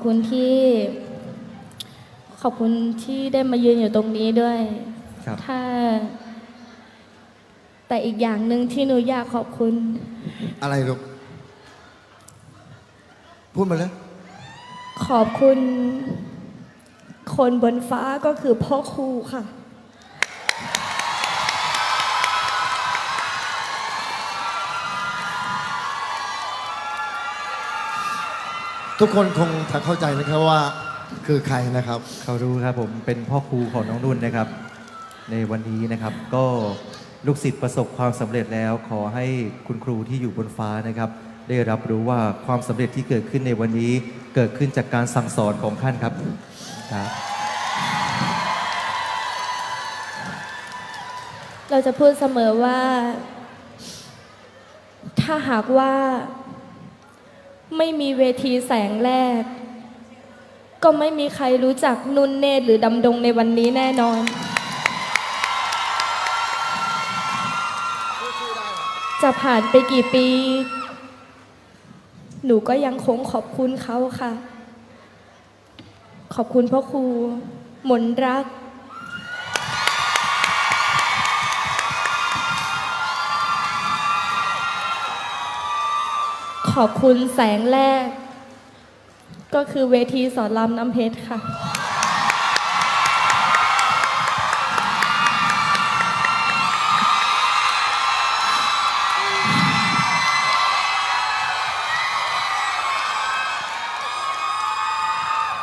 ขอบคุณที่ขอบคุณที่ได้มายืนอยู่ตรงนี้ด้วย ครับ ถ้า แต่อีกอย่างหนึ่งที่หนูอยากขอบคุณ อะไรลูก พูดมาเลยขอบคุณ คนบนฟ้าก็คือพ่อครูค่ะ ทุกคนคงจะเข้าใจนะครับว่าคือใครนะครับ เขารู้ครับผมเป็นพ่อครูของน้องนุ่นนะครับ ในวันนี้นะครับ ก็ลูกศิษย์ประสบความสำเร็จแล้ว ขอให้คุณครูที่อยู่บนฟ้านะครับ ได้รับรู้ว่าความสำเร็จที่เกิดขึ้นในวันนี้เกิดขึ้นจากการสั่งสอนของท่านครับครับ เราจะพูดเสมอว่า ถ้าหากว่า ไม่มีเวทีแสงแรก ก็ไม่มีใครรู้จักนุ่นเนตรหรือดำดงในวันนี้แน่นอน จะผ่านไปกี่ปี หนูก็ยังคงขอบคุณเขาค่ะ ขอบคุณพ่อครู หมนรัก อบคุณแสงแรก ก็คือเวทีสอนรามน้ำเพชรค่ะ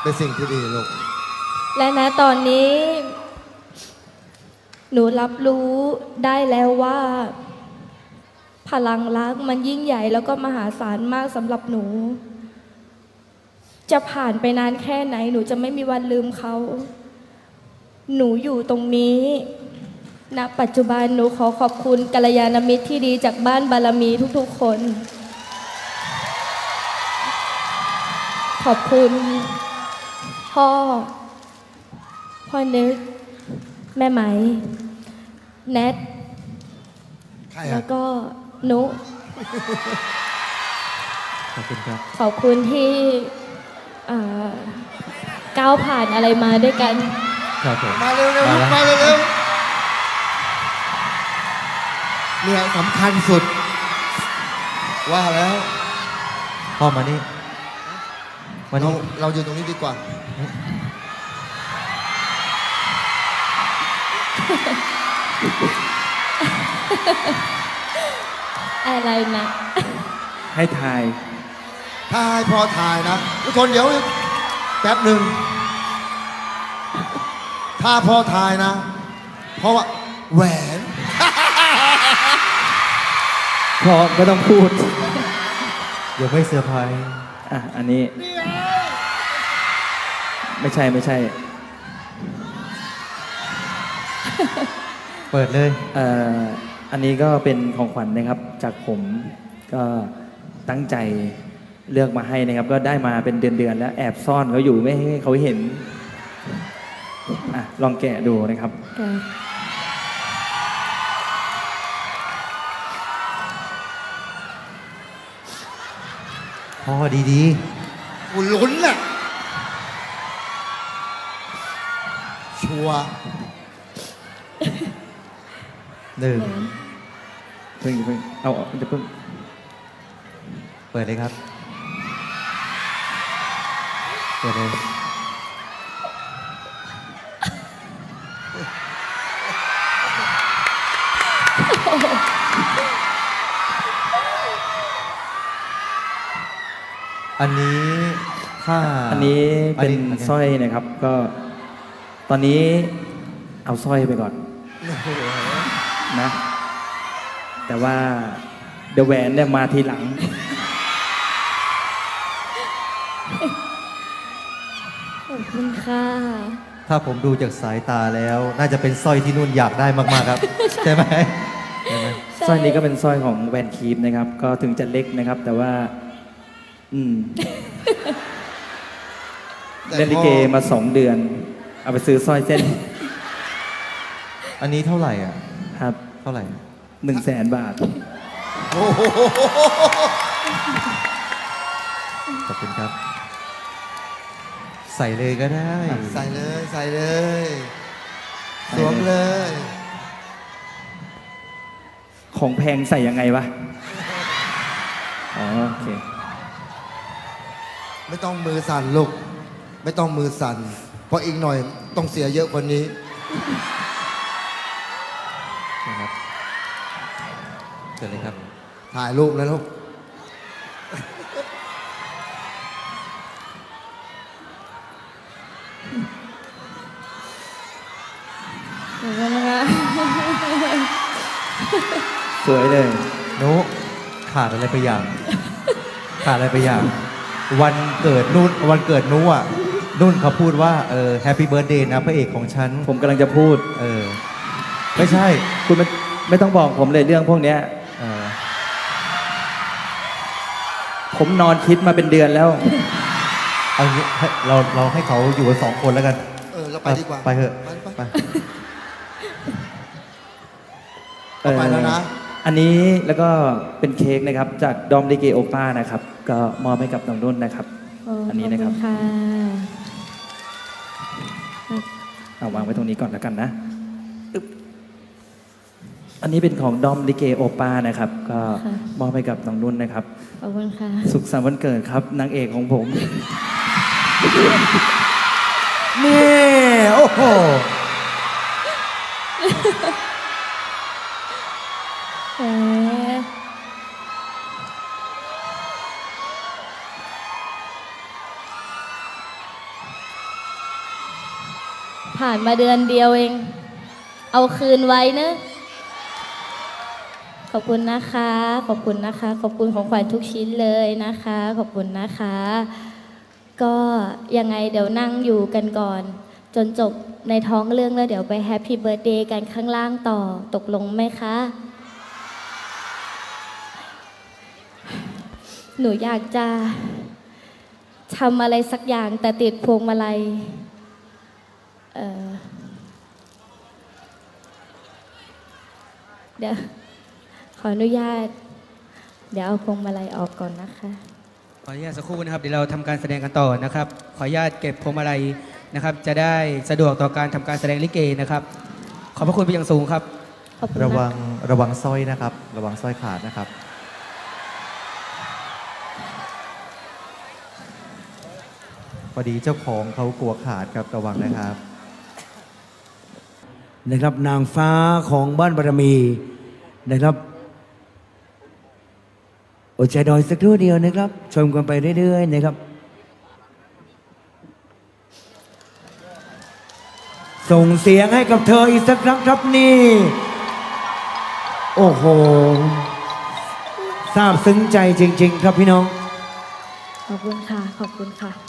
เป็นสิ่งที่ดีลูก และณตอนนี้ หนูรับรู้ได้แล้วว่า พลังรักมันยิ่งใหญ่แล้วก็มหาศาลมากสำหรับหนู จะผ่านไปนานแค่ไหน หนูจะไม่มีวันลืมเขา หนูอยู่ตรงนี้ณปัจจุบันหนูขอขอบคุณกัลยาณมิตรที่ดีจากบ้านบารมีทุกๆคน ขอบคุณ พ่อ พ่อนึก แม่ไหม แนทใครแล้อะวก็ นุ ขอบคุณครับขอบคุณที่อ่าก้าวผ่านอะไรมาด้วยกัน ครับผม มาเร็วๆลูกมามาแล้วเร็วๆเนี่ยสำคัญสุด ว่าแล้วพ่อมานี่มาเรานี่เราอยู่ตรงนี้ดีกว่า อะไรนะ ให้ทาย ถ้าให้พอถ่ายนะทุกคนเดี๋ยวแป๊บหนึ่ง ถ้าพอถ่ายนะ เพราะว่าแหวนเพราะไม่ต้องพูด เดี๋ยวไม่เซอร์ไพรส์อะ อันนี้ ไม่ใช่ไม่ใช่ เปิดเลย เอ่อ อันนี้ก็เป็นของขวัญนะครับจากผมก็ตั้งใจเลือกมาให้นะครับ ก็ได้มาเป็นเดือนๆแล้วแอบซ่อนเขาอยู่ไม่ให้เขาเห็นอะลองแกะดูนะครับ พ่อดีกูลุ้นน่ะชัวร์ๆ หนึ่งเพิ่งเพิ่งเอาเอาจะเพิ่งเปิดเลยครับ เปิดเลยอันนี้ถ้าอันนี้เป็นอัสร้อยนะครับ ก็ ตอนนี้เอาสร้อยไปก่อน นะ แต่ว่าเดอะแหวนเนี่ยมาทีหลัง ขอบคุณค่ะ ถ้าผมดูจากสายตาแล้ว น่าจะเป็นสร้อยที่นุ่นอยากได้มากๆครับ ใช่ไหมใช่ไหมสร้อยนี้ก็เป็นสร้อยของแวนคีฟนะครับ ก็ถึงจะเล็กนะครับ แต่ว่า อืมแต่เล่นลิเกมาสองเดือน เอาไปซื้อสร้อยเส้น อันนี้เท่าไหร่อะ ครับเท่าไหร่หนึ่งแสนบาทโอ้โหขอบคุณครับ ใส่เลยก็ได้ ใส่เลยใส่เลยสวมเลย ของแพงใส่ยังไงวะ อ๋อโอเค ไม่ต้องมือสั่นลูก ไม่ต้องมือสั่นเพราะอีกหน่อยต้องเสียเยอะกว่านี้ เชิญเลยครับ ถ่ายรูปนะลูกขอบคุณนะคะสวยเลยนุขาดอะไรไปอย่าง ขาดอะไรไปอย่าง วันเกิดนุ่นวันเกิดนุอะนุ่นเขาพูดว่าเออแฮปปี้เบิร์ดเดย์นะพระเอกของฉัน ผมกำลังจะพูด เออ ไม่ใช่ คุณไม่ไม่ต้องบอกผมเลยเรื่องพวกเนี้ย ผมนอนคิดมาเป็นเดือนแล้ว เอางี้ให้เราเราให้เขาอยู่กันสองคนแล้วกัน เออเราไปดีกว่าไปเถอะไปไปไปเอาไปแล้วนะ อันนี้แล้วก็เป็นเค้กนะครับ จากดอมลิเกโอป้านะครับ ก็มอบให้กับน้องนุ่นนะครับ โอ้อันนี้นะครับ ขอณค่ะเอาวางไว้ตรงนี้ก่อนแล้วกันนะอึ๊บ อันนี้เป็นของดอมลิเกโอป้านะครับ ก็มอบให้กับน้องนุ่นนะครับ ขอบคุณค่ะ สุขสันต์วันเกิดครับนางเอกของผม นี่ โอ้โหเอ๊ะผ่านมาเดือนเดียวเอง เอาคืนไว้เนอะข อบคุณนะคะ ขอบคุณนะคะ ขอบคุณของขวัญทุกชิ้นเลยนะคะ ขอบคุณนะคะ ก็ยังไงเดี๋ยวนั่งอยู่กันก่อน จนจบในท้องเรื่องแล้วเดี๋ยวไปแฮปปี้เบิร์ดเดย์กันข้างล่างต่อตกลงไหมคะ หนูอยากจะทำอะไรสักอย่างแต่ติดพวงมาลัยเอ่อเดี๋ยว ขออนุญาต เดี๋ยวเอาพวงมาลัยออกก่อนนะคะ ขออนุญาตสักครู่นะครับเดี๋ยวเราทำการแสดงกันต่อนะครับ ขออนุญาตเก็บพวงมาลัยนะครับ จะได้สะดวกต่อการทำการแสดงลิเกนะครับ ขอบพระคุณเป็นอย่างสูงครับ ขอบคุณระนะวังระวังสร้อยนะครับ ระวังสร้อยขาดนะครับ พอดีเจ้าของเขากลัวขาดครับระวังนะครับ นะครับนางฟ้าของบ้านบารมีนะครับ อดใจดอยสักครู่เดียวนะครับ ชมกันไปเรื่อยๆนะครับ ส่งเสียงให้กับเธออีกสักครั้งครับนี่ โอ้โหซาบซึ้งใจจริง ๆ ครับพี่น้อง ขอบคุณค่ะ ขอบคุณค่ะ